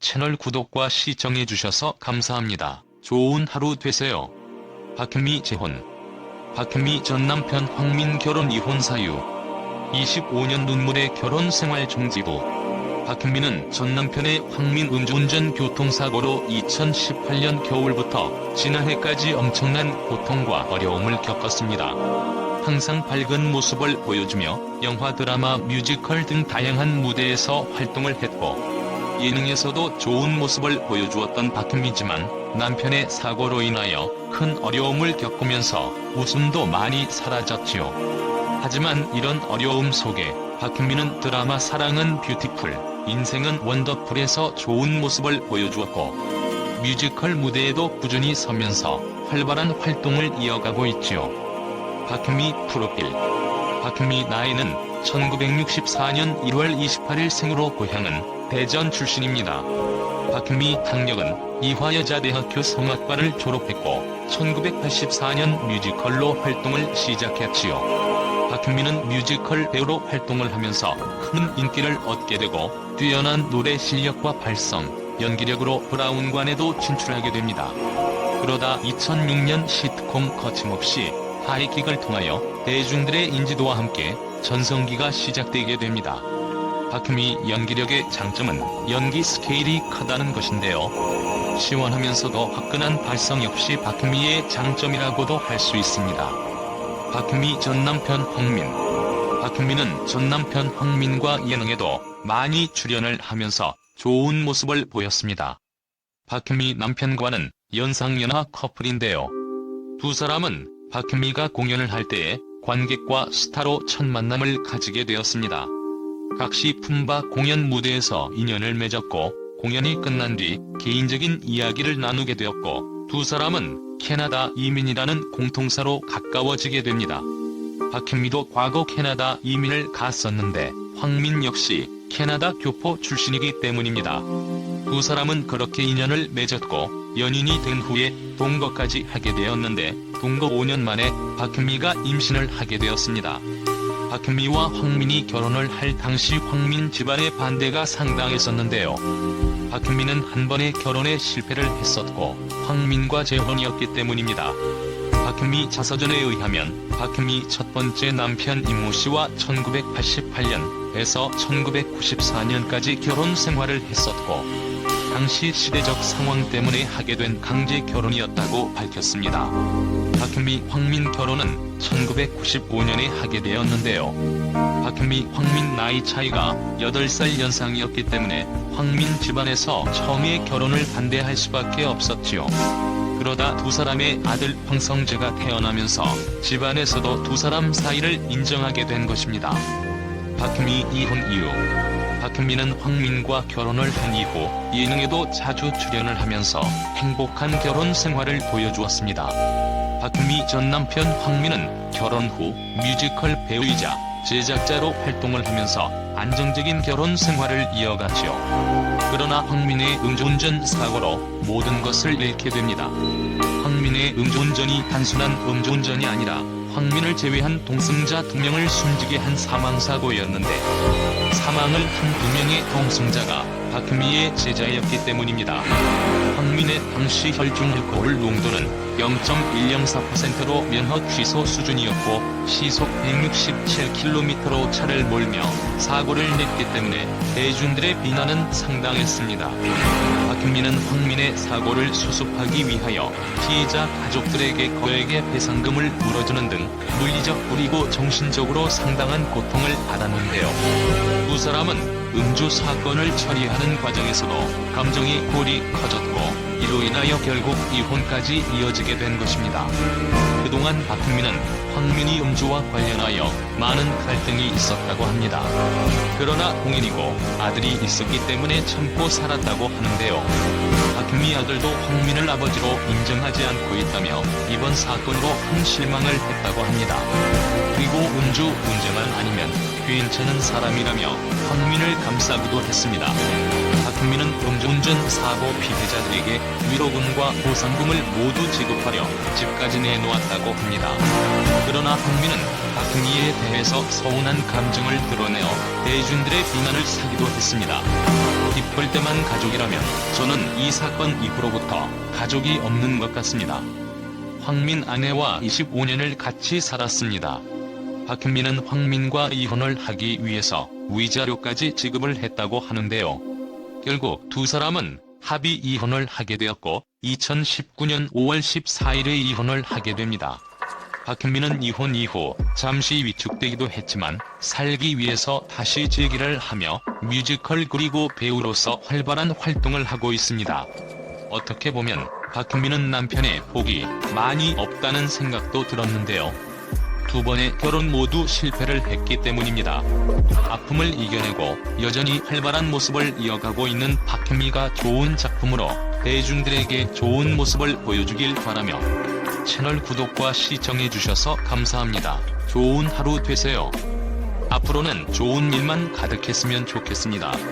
채널 구독과 시청해 주셔서 감사합니다. 좋은 하루 되세요. 박현미 재혼 박현미 전 남편 황민 결혼 이혼 사유 25년 눈물의 결혼 생활 종지부 박현미는 전 남편의 황민 음주운전 교통사고로 2018년 겨울부터 지난해까지 엄청난 고통과 어려움을 겪었습니다. 항상 밝은 모습을 보여주며 영화, 드라마, 뮤지컬 등 다양한 무대에서 활동을 했고 예능에서도 좋은 모습을 보여주었던 박현미지만 남편의 사고로 인하여 큰 어려움을 겪으면서 웃음도 많이 사라졌지요. 하지만 이런 어려움 속에 박현미는 드라마 사랑은 뷰티풀, 인생은 원더풀에서 좋은 모습을 보여주었고 뮤지컬 무대에도 꾸준히 서면서 활발한 활동을 이어가고 있지요. 박현미 프로필 박현미 나이는 1964년 1월 28일 생으로 고향은 대전 출신입니다. 박현미 학력은 이화여자대학교 성악과를 졸업했고 1984년 뮤지컬로 활동을 시작했지요. 박현미는 뮤지컬 배우로 활동을 하면서 큰 인기를 얻게 되고 뛰어난 노래 실력과 발성, 연기력으로 브라운관에도 진출하게 됩니다. 그러다 2006년 시트콤 거침없이 하이킥을 통하여 대중들의 인지도와 함께 전성기가 시작되게 됩니다. 박현미 연기력의 장점은 연기 스케일이 크다는 것인데요. 시원하면서도 화끈한 발성 역시 박현미의 장점이라고도 할 수 있습니다. 박현미 전 남편 황민 박현미는 전 남편 황민과 예능에도 많이 출연을 하면서 좋은 모습을 보였습니다. 박현미 남편과는 연상연하 커플인데요. 두 사람은 박현미가 공연을 할 때에 관객과 스타로 첫 만남을 가지게 되었습니다. 각시 품바 공연 무대에서 인연을 맺었고 공연이 끝난 뒤 개인적인 이야기를 나누게 되었고 두 사람은 캐나다 이민이라는 공통사로 가까워지게 됩니다. 박현미도 과거 캐나다 이민을 갔었는데 황민 역시 캐나다 교포 출신이기 때문입니다. 두 사람은 그렇게 인연을 맺었고 연인이 된 후에 동거까지 하게 되었는데 동거 5년 만에 박현미가 임신을 하게 되었습니다. 박현미와 황민이 결혼을 할 당시 황민 집안의 반대가 상당했었는데요. 박현미는 한 번의 결혼에 실패를 했었고 황민과 재혼이었기 때문입니다. 박현미 자서전에 의하면 박현미 첫 번째 남편 임모 씨와 1988년에서 1994년까지 결혼 생활을 했었고 당시 시대적 상황 때문에 하게 된 강제 결혼이었다고 밝혔습니다. 박현미 황민 결혼은 1995년에 하게 되었는데요. 박현미 황민 나이 차이가 8살 연상이었기 때문에 황민 집안에서 처음에 결혼을 반대할 수밖에 없었지요. 그러다 두 사람의 아들 황성재가 태어나면서 집안에서도 두 사람 사이를 인정하게 된 것입니다. 박현미 이혼 이후 박현미는 황민과 결혼을 한 이후 예능에도 자주 출연을 하면서 행복한 결혼 생활을 보여주었습니다. 박현미 전 남편 황민은 결혼 후 뮤지컬 배우이자 제작자로 활동을 하면서 안정적인 결혼 생활을 이어갔지요. 그러나 황민의 음주운전 사고로 모든 것을 잃게 됩니다. 황민의 음주운전이 단순한 음주운전이 아니라 황민을 제외한 동승자 두 명을 숨지게 한 사망사고였는데 사망을 한 두 명의 동승자가 박현미의 제자였기 때문입니다. 황민의 당시 혈중 알코올 농도는 0.104%로 면허 취소 수준이었고 시속 167km로 차를 몰며 사고를 냈기 때문에 대중들의 비난은 상당했습니다. 박현미는 황민의 사고를 수습하기 위하여 피해자 가족들에게 거액의 배상금을 물어주는 등 물리적 그리고 정신적으로 상당한 고통을 받았는데요. 두 사람은 음주 사건을 처리하는 과정에서도 감정이 골이 커졌고 이로 인하여 결국 이혼까지 이어지게 된 것입니다. 그동안 박현민은 황민이 음주와 관련하여 많은 갈등이 있었다고 합니다. 그러나 공인이고 아들이 있었기 때문에 참고 살았다고 하는데요. 박현미 아들도 황민을 아버지로 인정하지 않고 있다며 이번 사건으로 큰 실망을 했다고 합니다. 그리고 음주 문제만 아니면 괜찮은 사람이라며 황민을 감싸기도 했습니다. 박현민은 음주 운전 사고 피해자들에게 위로금과 보상금을 모두 지급하려 집까지 내놓았다고 합니다. 그러나 황민은 박흥희에 대해서 서운한 감정을 드러내어 대중들의 비난을 사기도 했습니다. 기쁠 때만 가족이라면 저는 이 사건 이후로부터 가족이 없는 것 같습니다. 황민 아내와 25년을 같이 살았습니다. 박현민은 황민과 이혼을 하기 위해서 위자료까지 지급을 했다고 하는데요. 결국 두 사람은 합의 이혼을 하게 되었고 2019년 5월 14일에 이혼을 하게 됩니다. 박현민은 이혼 이후 잠시 위축되기도 했지만 살기 위해서 다시 재기를 하며 뮤지컬 그리고 배우로서 활발한 활동을 하고 있습니다. 어떻게 보면 박현민은 남편의 복이 많이 없다는 생각도 들었는데요. 두 번의 결혼 모두 실패를 했기 때문입니다. 아픔을 이겨내고 여전히 활발한 모습을 이어가고 있는 박현미가 좋은 작품으로 대중들에게 좋은 모습을 보여주길 바라며 채널 구독과 시청해주셔서 감사합니다. 좋은 하루 되세요. 앞으로는 좋은 일만 가득했으면 좋겠습니다.